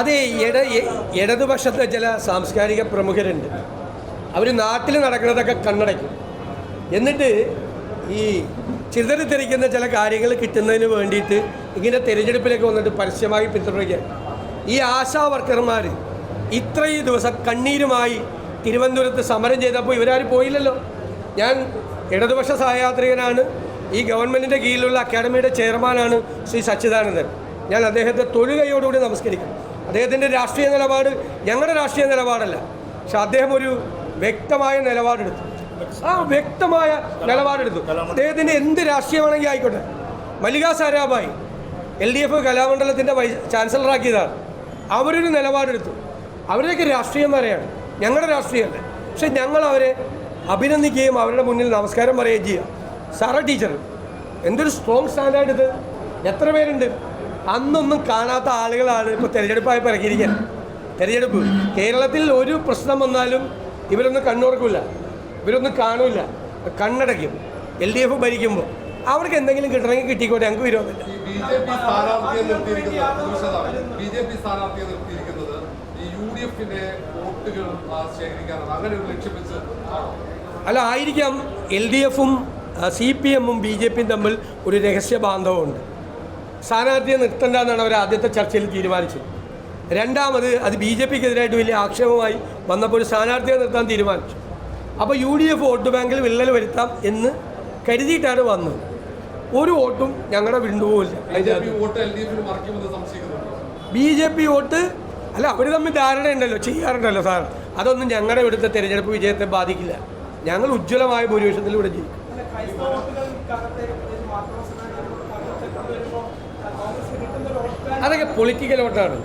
അത് ഇട ഇടതുപക്ഷത്തെ ചില സാംസ്കാരിക പ്രമുഖരുണ്ട്. അവർ നാട്ടിൽ നടക്കുന്നതൊക്കെ കണ്ണടയ്ക്കും. എന്നിട്ട് ഈ ചിതറിത്തെറിക്കുന്ന ചില കാര്യങ്ങൾ കിട്ടുന്നതിന് വേണ്ടിയിട്ട് ഇങ്ങനെ തിരഞ്ഞെടുപ്പിലേക്ക് വന്നിട്ട് പരസ്യമായി പിന്തുടരുകയാണ് ഈ ആശാ വർക്കർമാർ ഇത്രയും ദിവസം കണ്ണീരുമായി തിരുവനന്തപുരത്ത് സമരം ചെയ്തപ്പോൾ ഇവരാരും പോയില്ലല്ലോ. ഞാൻ ഇടതുപക്ഷ സഹയാത്രികനാണ്. ഈ ഗവൺമെന്റിന്റെ കീഴിലുള്ള അക്കാഡമിയുടെ ചെയർമാനാണ് ശ്രീ സച്ചിദാനന്ദൻ. ഞാൻ അദ്ദേഹത്തെ തൊഴുകയോടുകൂടി നമസ്കരിക്കും അദ്ദേഹത്തിന്റെ രാഷ്ട്രീയ നിലപാട് ഞങ്ങളുടെ രാഷ്ട്രീയ നിലപാടല്ല. പക്ഷെ അദ്ദേഹം ഒരു വ്യക്തമായ നിലപാടെടുത്തു. ആ വ്യക്തമായ നിലപാടെടുത്തു. അദ്ദേഹത്തിന്റെ എന്ത് രാഷ്ട്രീയമാണെങ്കിൽ ആയിക്കോട്ടെ. Mallika Sarabhai L D F കലാമണ്ഡലത്തിന്റെ vice ചാൻസലറാക്കിയതാണ്. അവരൊരു നിലപാടെടുത്തു. അവരുടെയൊക്കെ രാഷ്ട്രീയം വരെയാണ് ഞങ്ങളുടെ രാഷ്ട്രീയമല്ല. പക്ഷെ ഞങ്ങൾ അവരെ അഭിനന്ദിക്കുകയും അവരുടെ മുന്നിൽ നമസ്കാരം പറയുകയും ചെയ്യുക സാറ ടീച്ചർ എന്തൊരു സ്ട്രോങ് സ്റ്റാൻഡാർഡ് ഇത്. എത്ര പേരുണ്ട്? അന്നൊന്നും കാണാത്ത ആളുകളാണ് ഇപ്പോൾ തിരഞ്ഞെടുപ്പായി ഇറങ്ങിയിരിക്കുന്നത് തിരഞ്ഞെടുപ്പ്. കേരളത്തിൽ ഒരു പ്രശ്നം വന്നാലും ഇവരൊന്നും കണ്ണുറക്കില്ല ഇവരൊന്നും കാണില്ല കണ്ണടയ്ക്കും. എൽ ഡി എഫ് ഭരിക്കുമ്പോൾ അവർക്ക് എന്തെങ്കിലും കിട്ടണമെങ്കിൽ കിട്ടിക്കോട്ടെ ഞങ്ങൾക്ക് വിരോധമില്ല. അല്ല ആയിരിക്കാം. എൽ ഡി എഫും സി പി എമ്മും ബി ജെ പിയും തമ്മിൽ ഒരു രഹസ്യ ബാന്ധവമുണ്ട്. സ്ഥാനാർത്ഥിയെ നിർത്തണ്ട എന്നാണ് അവർ ആദ്യത്തെ ചർച്ചയിൽ തീരുമാനിച്ചത്. രണ്ടാമത് അത് ബി ജെ പിക്കെതിരായിട്ട് വലിയ ആക്ഷേപമായി വന്നപ്പോൾ ഒരു സ്ഥാനാർത്ഥിയെ നിർത്താൻ തീരുമാനിച്ചു. അപ്പോൾ യു ഡി എഫ് വോട്ട് ബാങ്കിൽ വിള്ളൽ വരുത്താം എന്ന് കരുതിയിട്ടാണ് വന്നത്. ഒരു വോട്ടും ഞങ്ങളുടെ വിണ്ടുപോകില്ല B J P vote L D എഫിന് മറിക്കുമെന്ന് സംശയിക്കുന്നുണ്ട്? ബി ജെ പി വോട്ട് അല്ല അവർ തമ്മിൽ ധാരണയുണ്ടല്ലോ ചെയ്യാറുണ്ടല്ലോ സാർ. അതൊന്നും ഞങ്ങളുടെ ഇവിടുത്തെ തിരഞ്ഞെടുപ്പ് വിജയത്തെ ബാധിക്കില്ല. ഞങ്ങൾ ഉജ്ജ്വലമായ ഭൂരിപക്ഷത്തിൽ ഇവിടെ ജയിക്കും അതൊക്കെ പൊളിറ്റിക്കൽ വോട്ടാണ്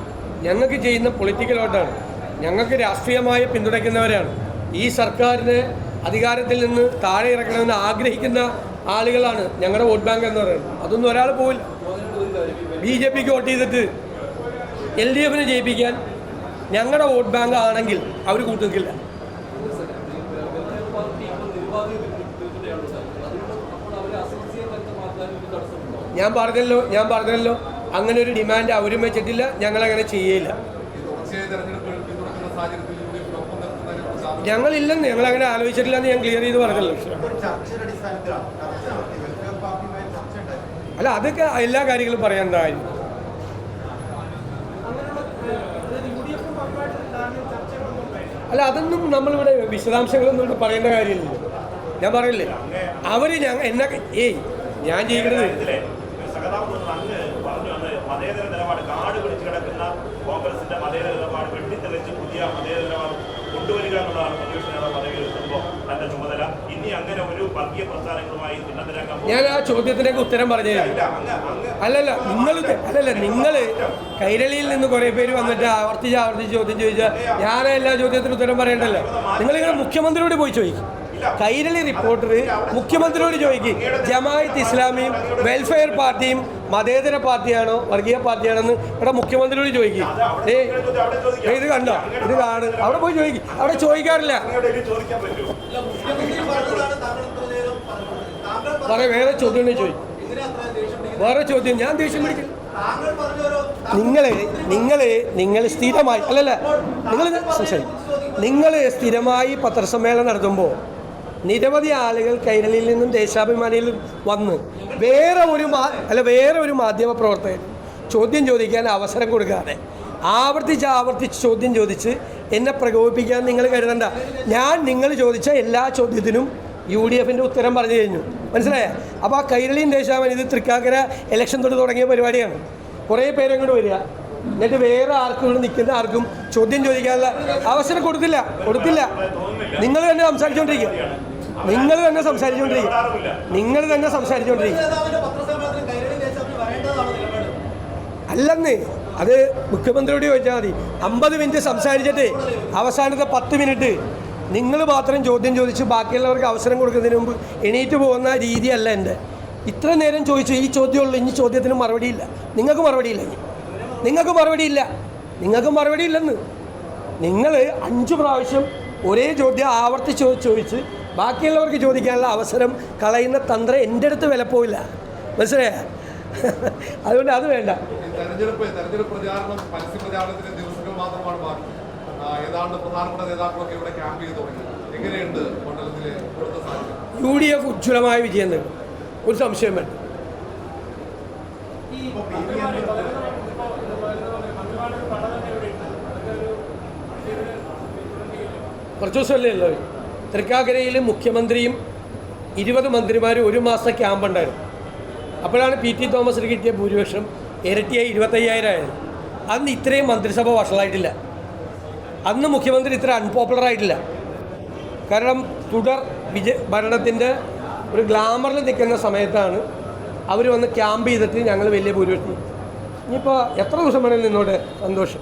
ഞങ്ങൾക്ക് ചെയ്യുന്ന പൊളിറ്റിക്കൽ വോട്ടാണ് ഞങ്ങൾക്ക് രാഷ്ട്രീയമായി പിന്തുണയ്ക്കുന്നവരാണ്. ഈ സർക്കാരിനെ അധികാരത്തിൽ നിന്ന് താഴെ ഇറക്കണമെന്ന് ആഗ്രഹിക്കുന്ന ആളുകളാണ് ഞങ്ങളുടെ വോട്ട് ബാങ്ക് എന്ന് പറയുന്നത്. അതൊന്നും ഒരാൾ പോവില്ല. ബി ജെ പിക്ക് വോട്ട് ചെയ്തിട്ട് എൽ ഡി എഫിനെ ജയിപ്പിക്കാൻ ഞങ്ങളുടെ വോട്ട് ബാങ്ക് ആണെങ്കിൽ അവർ കൂട്ടുനിൽക്കില്ല. ഞാൻ പറഞ്ഞല്ലോ ഞാൻ പറഞ്ഞല്ലോ അങ്ങനെ ഒരു ഡിമാൻഡ് അവരും വെച്ചിട്ടില്ല ചെയ്യില്ല ഞങ്ങൾ കുറിച്ച് ആലോചിച്ചു. ഞങ്ങളില്ലെന്ന് ഞങ്ങളങ്ങനെ ആലോചിച്ചിട്ടില്ല എന്ന് ഞാൻ ക്ലിയർ ചെയ്ത് പറഞ്ഞല്ലോ. അല്ല അതൊക്കെ എല്ലാ കാര്യങ്ങളും പറയേണ്ടതായിരുന്നു അല്ല അതൊന്നും നമ്മളിവിടെ വിശദാംശങ്ങളൊന്നും ഇവിടെ പറയേണ്ട കാര്യമില്ല. ഞാൻ പറയില്ലേ? അവർ ഞങ്ങൾ എന്നെ ഏയ് ഞാൻ ചെയ്യണത് ഇതിലെ സഹതാപം അങ്ങ് പറഞ്ഞു അന്ന് മതേതര നിലപാട് കാട് പിടിച്ച് കിടക്കുന്ന കോൺഗ്രസിന്റെ മതേതര നിലപാട് വെട്ടിത്തെളിച്ച് പുതിയ മതേതര നിലപാട് കൊണ്ടുവരിക എന്നുള്ളതാണ് പ്രതിപക്ഷ നേതാവ് പദവിയിൽ എത്തുമ്പോൾ തന്റെ ചുമതല. ഇനി അങ്ങനെ ഒരു വർഗീയ പ്രസ്ഥാനങ്ങളുമായി ഞാൻ ആ ചോദ്യത്തിലേക്ക് ഉത്തരം പറഞ്ഞു. അല്ലല്ല നിങ്ങൾ അല്ലല്ല നിങ്ങൾ കൈരളിയിൽ നിന്ന് കുറെ പേര് വന്നിട്ട് ആവർത്തിച്ച് ആവർത്തിച്ച് ചോദ്യം ചോദിച്ചാൽ ഞാൻ എല്ലാ ചോദ്യത്തിനും ഉത്തരം പറയണ്ടല്ലോ? നിങ്ങൾ ഇങ്ങനെ മുഖ്യമന്ത്രിയോട് പോയി ചോദിക്കും. കൈരളി റിപ്പോർട്ടർ മുഖ്യമന്ത്രിയോട് ചോദിക്കും. ജമായത്ത് ഇസ്ലാമിയും വെൽഫെയർ പാർട്ടിയും മതേതര പാർട്ടിയാണോ വർഗീയ പാർട്ടിയാണെന്ന് ഇവിടെ മുഖ്യമന്ത്രിയോട് ചോദിക്കും. ഏ ഇത് കണ്ടോ? ഇത് കാണ്. അവിടെ പോയി ചോദിക്കും. അവിടെ ചോദിക്കാറില്ല. അങ്ങോട്ട് ചോദിക്കാൻ പറ്റുമോ? മുഖ്യമന്ത്രി പറഞ്ഞതാണ് താങ്കൾ നേരം പറഞ്ഞത്. താങ്കൾ പറഞ്ഞ- പറ വേറെ ചോദ്യം ചോദിക്കും? വേറെ ചോദ്യം. ഞാൻ ദേഷ്യം പിടിക്കും. താങ്കൾ പറഞ്ഞ ഓരോ നിങ്ങൾ നിങ്ങൾ നിങ്ങൾ സ്ഥിരമായി അല്ലല്ല നിങ്ങൾ നിങ്ങൾ സ്ഥിരമായി പത്രസമ്മേളനം നടത്തുമ്പോൾ നിരവധി ആളുകൾ കൈരളിയിൽ നിന്നും ദേശാഭിമാനിയിൽ വന്ന് വേറെ ഒരു മാ അല്ല വേറെ ഒരു മാധ്യമ പ്രവർത്തകൻ ചോദ്യം ചോദിക്കാൻ അവസരം കൊടുക്കാതെ ആവർത്തിച്ച് ആവർത്തിച്ച് ചോദ്യം ചോദിച്ച് എന്നെ പ്രകോപിപ്പിക്കാൻ നിങ്ങൾ കരുതണ്ട. ഞാൻ നിങ്ങൾ ചോദിച്ച എല്ലാ ചോദ്യത്തിനും യു ഡി എഫിന്റെ ഉത്തരം പറഞ്ഞു കഴിഞ്ഞു. മനസ്സിലായ? അപ്പോൾ ആ കൈരളിയും ദേശാഭിമാനി ഇത് തൃക്കാക്കര ഇലക്ഷൻ തൊട്ട് തുടങ്ങിയ പരിപാടിയാണ്. കുറേ പേരും ഇങ്ങോട്ട് വരിക. എന്നിട്ട് വേറെ ആർക്കും ഇവിടെ നിൽക്കുന്ന ആർക്കും ചോദ്യം ചോദിക്കാനുള്ള അവസരം കൊടുത്തില്ല കൊടുത്തില്ല നിങ്ങൾ തന്നെ സംസാരിച്ചുകൊണ്ടിരിക്കുക നിങ്ങൾ തന്നെ സംസാരിച്ചുകൊണ്ടിരിക്കുക നിങ്ങൾ തന്നെ സംസാരിച്ചുകൊണ്ടിരിക്കുക അല്ലെന്നേ അത് മുഖ്യമന്ത്രിയോട് ചോദിച്ചാൽ മതി. അമ്പത് മിനിറ്റ് സംസാരിച്ചിട്ട് അവസാനത്തെ പത്ത് മിനിറ്റ് നിങ്ങൾ മാത്രം ചോദ്യം ചോദിച്ച് ബാക്കിയുള്ളവർക്ക് അവസരം കൊടുക്കുന്നതിന് മുമ്പ് എണീറ്റ് പോകുന്ന രീതിയല്ല എന്റെ. ഇത്ര നേരം ചോദിച്ചു ഈ ചോദ്യമുള്ളൂ ഇനി ചോദ്യത്തിന് മറുപടിയില്ല. നിങ്ങൾക്ക് മറുപടിയില്ല ഇനി. നിങ്ങൾക്ക് മറുപടിയില്ല. നിങ്ങൾക്ക് മറുപടിയില്ലെന്ന്. നിങ്ങൾ അഞ്ച് പ്രാവശ്യം ഒരേ ചോദ്യം ആവർത്തിച്ച് ചോദിച്ച് ബാക്കിയുള്ളവർക്ക് ചോദിക്കാനുള്ള അവസരം കളയുന്ന തന്ത്രം എന്റെ അടുത്ത് വിലപ്പോയില്ല മനസ്സിലായ? അതുകൊണ്ട് അത് വേണ്ട. ഈ തെരഞ്ഞെടുപ്പ് തെരഞ്ഞെടുപ്പ് പ്രചാരണം പരസ്യ പ്രചാരണത്തിന്റെ ദിവസങ്ങൾ മാത്രമാണ് ബാക്കി. ആ, ഏതാണ്ട് പ്രധാനപ്പെട്ട നേതാക്കളൊക്കെ ഇവിടെ ക്യാമ്പ് ചെയ്ത് തുടങ്ങി. എങ്ങനെയുണ്ട് മണ്ഡലത്തിലെ ഇവിടുത്തെ സാഹചര്യം? യു ഡി എഫ് ഉജ്ജ്വലമായ വിജയം നേടും. ഒരു സംശയം വേണ്ട. കുറച്ച് ദിവസമല്ലേ ഉള്ളൂ. തൃക്കാക്കരയിൽ മുഖ്യമന്ത്രിയും ഇരുപത് മന്ത്രിമാരും ഒരു മാസം ക്യാമ്പ് ഉണ്ടായിരുന്നു. അപ്പോഴാണ് പി ടി തോമസിന് കിട്ടിയ ഭൂരിപക്ഷം ഇരട്ടിയായി ഇരുപത്തയ്യായിരം ആയത് അന്ന് ഇത്രയും മന്ത്രിസഭ വഷളായിട്ടില്ല. അന്ന് മുഖ്യമന്ത്രി ഇത്ര അൺപോപ്പുലർ ആയിട്ടില്ല. കാരണം തുടർ വിജ ഭരണത്തിന്റെ ഒരു ഗ്ലാമറിൽ നിൽക്കുന്ന സമയത്താണ് അവർ വന്ന് ക്യാമ്പ് ചെയ്തിട്ട് ഞങ്ങൾ വലിയ ഭൂരിപക്ഷം. ഇനിയിപ്പോൾ എത്ര ദിവസം വേണമെങ്കിലും നിന്നോട് സന്തോഷം.